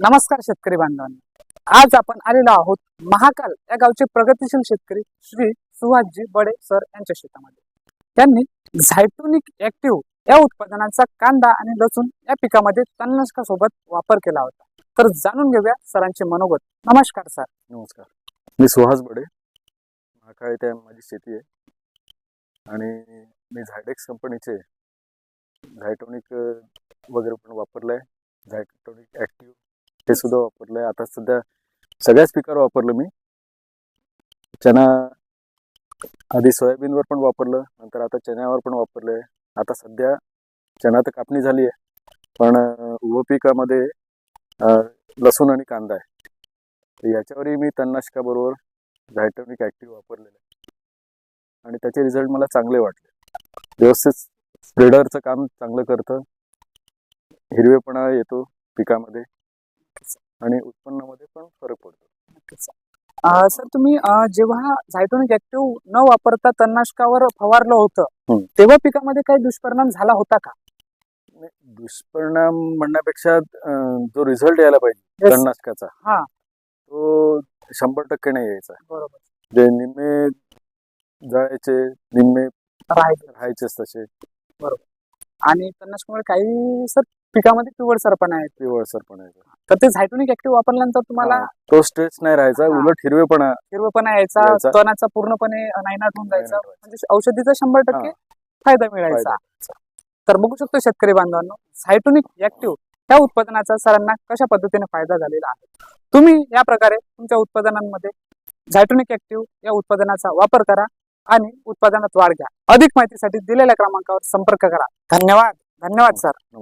नमस्कार शेतकरी बांधवांना. आज आपण आलेलो आहोत महाकाल या गावचे प्रगतीशील शेतकरी श्री सुहासजी बडे सर यांच्या शेतामध्ये. त्यांनी झायटोनिक ऍक्टिव्ह या उत्पादनांचा कांदा आणि लसूण या पिकामध्ये तणनाशकासोबत वापर केला होता. तर जाणून घेऊया सरांचे मनोगत. नमस्कार सर. नमस्कार. मी सुहास बडे. महाकाळ येथे माझी शेती आहे. आणि मी झायडेक्स कंपनीचे झायटोनिक वगैरे पण वापरलं आहे झायटोनिक ॲक्टिव्ह हे सुद्धा वापरलं आहे आता सध्या सगळ्याच पिकावर वापरलं मी. चना आधी सोयाबीनवर पण वापरलं नंतर आता चण्यावर पण वापरलं आहे आता सध्या चना तर कापणी झाली आहे पण उभं पिकामध्ये लसूण आणि कांदा आहे. तर याच्यावरही मी तणनाशकाबरोबर झायटोनिक ॲक्टिव्ह वापरलेलं आहे. आणि त्याचे रिझल्ट मला चांगले वाटले. व्यवस्थित स्प्रेडरचं काम चांगलं करतं. हिरवेपणा येतो पिकामध्ये. आणि उत्पन्नामध्ये पण फरक पडतो. सर तुम्ही जेव्हा झायटोनिक ऍक्टिव्ह न वापरता तणनाशकावर फवारलं होतं. तेव्हा पिकामध्ये काही दुष्परिणाम झाला होता का? दुष्परिणाम म्हणण्यापेक्षा जो रिझल्ट यायला पाहिजे. तणनाशकाचा हा. तो शंभर टक्के नाही यायचा. बरोबर. जे निम्मे जळायचे निम्मे राहायचं. राहायचेच तसे. आणि तणनाशकामुळे काही सर पिकामध्ये पिवळसरपणा आहे पिवळसरपणा यायचा तर ते झायटोनिक ऍक्टिव्ह वापरल्यानंतर तुम्हाला तो स्ट्रेस नाही राहायचा हा. उलट हिरवेपणा हिरवपणा यायचा यायचा. तणाचा पूर्णपणे नायनाट होऊन जायचा. नायनाट व्हायचा. म्हणजे औषधीचा शंभर टक्के. फायदा मिळायचा. तर बघू शकतो शेतकरी बांधवांनो झायटोनिक ऍक्टिव्ह या उत्पादनाचा सरांना कशा पद्धतीने फायदा झालेला आहे? तुम्ही या प्रकारे तुमच्या उत्पादनांमध्ये झायटोनिक ऍक्टिव्ह या उत्पादनाचा वापर करा आणि उत्पादनात वाढ घ्या. अधिक माहितीसाठी दिलेल्या क्रमांकावर संपर्क करा. धन्यवाद. धन्यवाद सर